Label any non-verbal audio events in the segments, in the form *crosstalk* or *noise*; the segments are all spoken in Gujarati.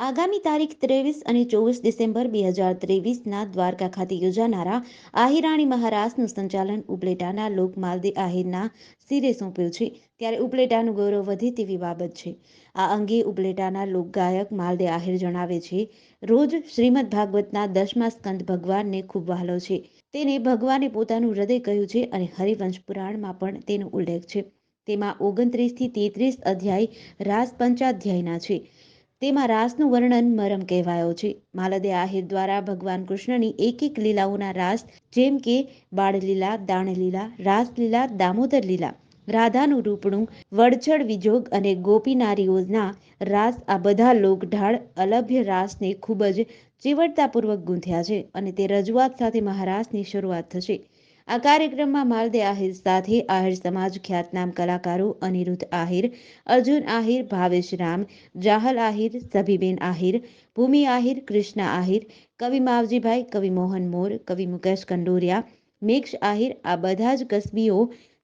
આગામી તારીખ ત્રેવીસ અને ચોવીસ ડિસેમ્બર બે હજાર ત્રેવીસના દ્વારકા ખાતે યોજાનારા આહિરાણી મહારાસનું સંચાલન ઉપલેટાના લોક માલદે આહિરના સિરે સોંપ્યું છે. ત્યારે ઉપલેટાનું ગૌરવ વધે તેવી બાબત છે. આ અંગે ઉપલેટાના લોકગાયક માલદે આહિર જણાવે છે, રોજ શ્રીમદ ભાગવતના દસમા સ્કંદ ભગવાનને ખૂબ વહાલો છે. તેને ભગવાને પોતાનું હૃદય કહ્યું છે અને હરિવંશ પુરાણમાં પણ તેનો ઉલ્લેખ છે. તેમાં ઓગણત્રીસથી તેત્રીસ અધ્યાય રાસ પંચાધ્યાયના છે. તેમાં રાસનું વર્ણન મરમ કહેવાયો છે. માલદે આહિર દ્વારા ભગવાન કૃષ્ણની એક એક લીલાઓના રાસ, જેમ કે બાળલીલા, દાણલીલા, રાસલીલા દામોદર લીલા રાધાનું રૂપણું, વડછડ વિજોગ અને ગોપીનારીઓના રાસ આ બધા લોકઢાળ અલભ્ય રાસને ખૂબ જ ચીવટતાપૂર્વક ગૂંથ્યા છે અને તે રજૂઆત સાથે મહારાસની શરૂઆત થશે. આ કાર્યક્રમમાં માલદે આહિર સાથે આહિર સમાજ ખ્યાતનામ કલાકારો અનિરુદ્ધ આહિર, અર્જુન આહિર, ભાવેશ રામ, જાહલ આહિર, સભીબેન આહિર, ભૂમિ આહિર, કૃષ્ણ આહિર, કવિ માવજીભાઈ, કવિ મોહન મોર, કવિ મુકેશ કંડોરિયા મેક્ષ આહિર આ બધા જ કસબીઓ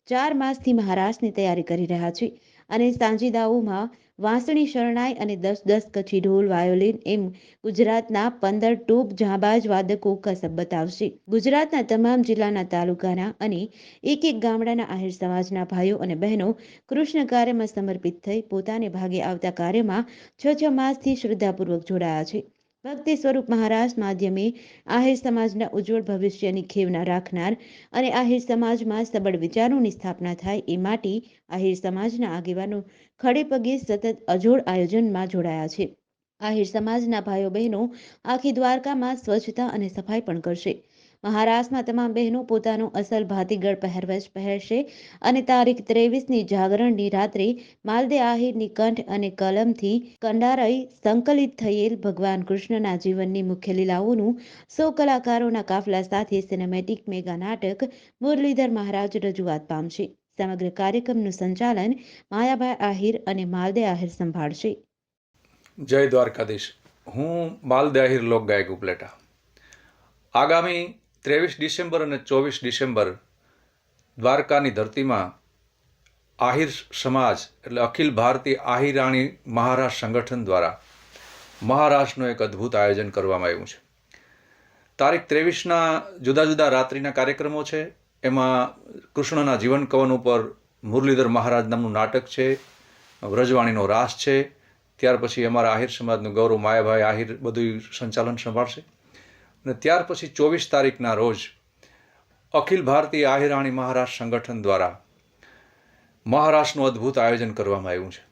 ચાર માસથી મહારાષ્ટ્રની તૈયારી કરી રહ્યા છે. અને સાંજીદાઓમાં વાંસણી શરણાઈ અને દસ દસ કચ્છી ઢોલ, વાયોલિન એમ ગુજરાતના પંદર ટોપ જાંબાજ વાદકો કસબ બતાવશે. ગુજરાતના તમામ જિલ્લાના તાલુકાના અને એક એક ગામડાના આહિર સમાજના ભાઈઓ અને બહેનો કૃષ્ણ કાર્યમાં સમર્પિત થઈ પોતાને ભાગે આવતા કાર્યમાં છ છ માસથી શ્રદ્ધાપૂર્વક જોડાયા છે. ભક્તિ સ્વરૂપ મહારાજ માધ્યમે આહિર સમાજના ઉજ્જવળ ભવિષ્યની ખેવના રાખનાર અને આહિર સમાજમાં સબળ વિચારોની સ્થાપના થાય એ માટે આહિર સમાજના આગેવાનો ખડે પગે સતત અજોડ આયોજનમાં જોડાયા છે. આહિર સમાજના ભાઈઓ બહેનો આખી દ્વારકામાં સ્વચ્છતા અને સફાઈ પણ કરશે. મહારાષ્ટ્રમાં તમામ બહેનો પોતાનો અસલ ભાતીગળ પહેરવેશ પહેરશે અને તારીખ ત્રેવીસની જાગરણની રાત્રે માલદે આહિરની કંઠ અને કલમથી કંડારાઈ સંકલિત થયેલ ભગવાન કૃષ્ણના જીવનની મુખ્ય લીલાઓનું સો કલાકારોના કાફલા સાથે સિનેમેટિક મેગા નાટક મુરલીધર મહારાજ રજૂઆત પામશે. સમગ્ર કાર્યક્રમનું સંચાલન માયાભાઈ આહિર અને માલદે આહિર સંભાળશે. જય દ્વારકાધીશ. હું માલદે આહિર લોક ગાયક ઉપલેટા. આગામી ત્રેવીસ ડિસેમ્બર અને ચોવીસ ડિસેમ્બર દ્વારકાની ધરતીમાં આહિર સમાજ, એટલે અખિલ ભારતીય આહિરાણી મહારાષ્ટ્ર સંગઠન દ્વારા મહારાષ્ટ્રનું એક અદ્ભુત આયોજન કરવામાં આવ્યું છે. તારીખ ત્રેવીસના જુદા જુદા રાત્રિના કાર્યક્રમો છે. એમાં કૃષ્ણના જીવન કવન ઉપર મુરલીધર મહારાજ નામનું નાટક છે. વ્રજવાણીનો રાસ છે. ત્યાર પછી અમારા આહિર સમાજનું ગૌરવ માયાભાઈ આહિર બધું સંચાલન સંભાળશે. અને ત્યાર પછી ચોવીસ તારીખના રોજ અખિલ ભારતીય આહિરાણી મહારાષ્ટ્ર સંગઠન દ્વારા મહારાષ્ટ્રનું અદ્ભુત આયોજન કરવામાં આવ્યું છે.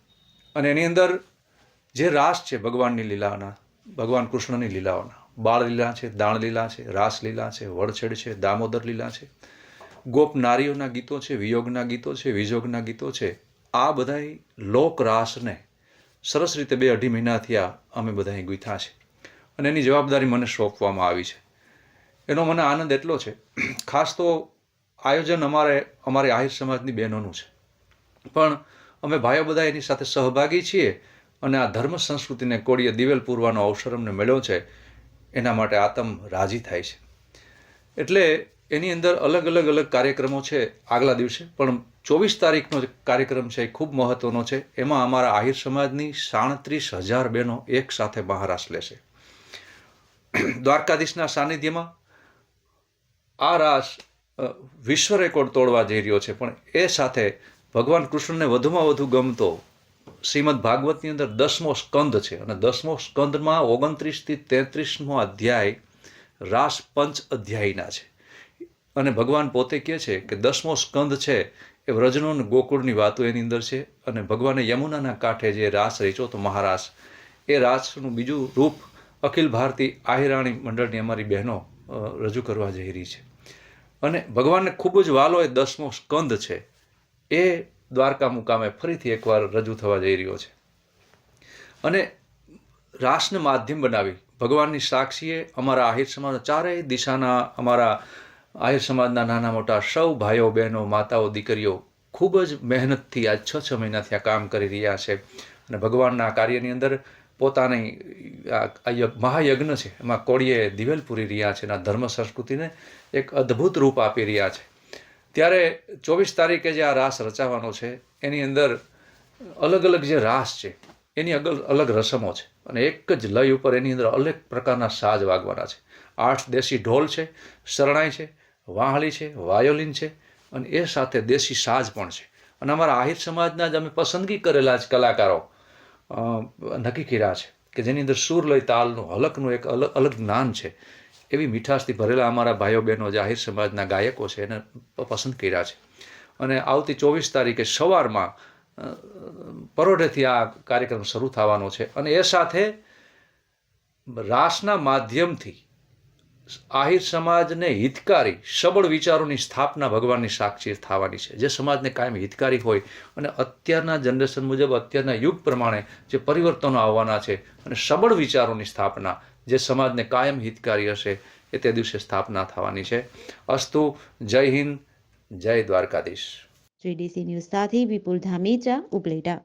અને એની અંદર જે રાસ છે ભગવાનની લીલાના, ભગવાન કૃષ્ણની લીલાઓના બાળ લીલા છે દાણ લીલા છે રાસ લીલા છે, વડછેડ છે, દામોદર લીલા છે, ગોપ નારીઓના ગીતો છે, વિયોગના ગીતો છે, વિજોગના ગીતો છે, આ બધાય લોક રાસને સરસ રીતે બે અઢી મહિના થયા અમે બધાએ ગુંથા છે. અને એની જવાબદારી મને સોંપવામાં આવી છે. એનો મને આનંદ એટલો છે, ખાસ તો આયોજન અમારે, અમારી આહિર સમાજની બહેનોનું છે. પણ અમે ભાઈઓ બધા એની સાથે સહભાગી છીએ અને આ ધર્મ સંસ્કૃતિને કોળીએ દિવેલ પૂરવાનો અવસર અમને મળ્યો છે, એના માટે આતમ રાજી થાય છે. એટલે એની અંદર અલગ અલગ અલગ કાર્યક્રમો છે આગલા દિવસે, પણ ચોવીસ તારીખનો કાર્યક્રમ છે એ ખૂબ મહત્ત્વનો છે. એમાં અમારા આહિર સમાજની સાડત્રીસ હજાર બહેનો એક સાથે મહારાશ લેશે. *clears throat* દ્વારકાધીશના સાનિધ્યમાં આ રાસ વિશ્વ રેકોર્ડ તોડવા જઈ રહ્યો છે. પણ એ સાથે ભગવાન કૃષ્ણને વધુમાં વધુ ગમતો શ્રીમદ ભાગવતની અંદર દસમો સ્કંદ છે. અને દસમો સ્કંદમાં ઓગણત્રીસથી તેત્રીસમો અધ્યાય રાસ પંચ અધ્યાયના છે. અને ભગવાન પોતે કહે છે કે દસમો સ્કંદ છે એ વ્રજનો અને ગોકુળની વાતો એની અંદર છે. અને ભગવાને યમુનાના કાંઠે જે રાસ રચ્યો તો મહારાસ, એ રાસનું બીજું રૂપ અખિલ ભારતીય આહિરાણી મંડળની અમારી બહેનો રજૂ કરવા જઈ રહી છે. અને ભગવાનને ખૂબ જ વાલો એ દસમો સ્કંદ છે. એ દ્વારકા મુકામે ફરીથી એકવાર રજૂ થવા જઈ રહ્યો છે. અને રાસને માધ્યમ બનાવી ભગવાનની સાક્ષીએ અમારા આહિર સમાજના ચારેય દિશાના, અમારા આહિર સમાજના નાના મોટા સૌ ભાઈઓ, બહેનો, માતાઓ, દીકરીઓ ખૂબ જ મહેનતથી આ છ છ મહિનાથી આ કામ કરી રહ્યા છે. અને ભગવાનના કાર્યની અંદર પોતાની, આ મહાયજ્ઞ છે. એમાં કોળીએ દિવેલ પૂરી રહ્યા છે અને ધર્મ સંસ્કૃતિને એક અદ્ભુત રૂપ આપી રહ્યા છે. ત્યારે ચોવીસ તારીખે જે આ રાસ રચાવાનો છે, એની અંદર અલગ અલગ જે રાસ છે, એની અગલ, અલગ રસમો છે. અને એક જ લય ઉપર એની અંદર અનેક પ્રકારના સાજ વાગવાના છે. આઠ દેશી ઢોલ છે, શરણાઈ છે, વાહળી છે, વાયોલિન છે અને એ સાથે દેશી સાજ પણ છે. અને અમારા આહિર સમાજના જ અમે પસંદગી કરેલા જ કલાકારો. નક્કી કર્યા છે કે જેની અંદર સુર લય તાલનું, હલકનું એક અલગ અલગ જ્ઞાન છે. એવી મીઠાશથી ભરેલા અમારા ભાઈઓ બહેનો જાહેર સમાજના ગાયકો છે, એને પસંદ કર્યા છે. અને આવતી ચોવીસ તારીખે સવારમાં પરોઢેથી આ કાર્યક્રમ શરૂ થવાનો છે. અને એ સાથે રાસના માધ્યમથી આહિર સમાજને હિતકારી, સબળ વિચારોની સ્થાપના ભગવાનની સાક્ષી થવાની છે. જે સમાજને કાયમ હિતકારી હોય અને અત્યારના જનરેશન મુજબ, અત્યારના યુગ પ્રમાણે જે પરિવર્તનો આવવાના છે અને સબળ વિચારોની સ્થાપના, જે સમાજને કાયમ હિતકારી હશે, એ તે દિવસે સ્થાપના થવાની છે. અસ્તુ, જય હિન્દ, જય દ્વારકાધીશ. જીડીસી ન્યૂઝ સાથે વિપુલ ધામેચા, ઉપલેટા.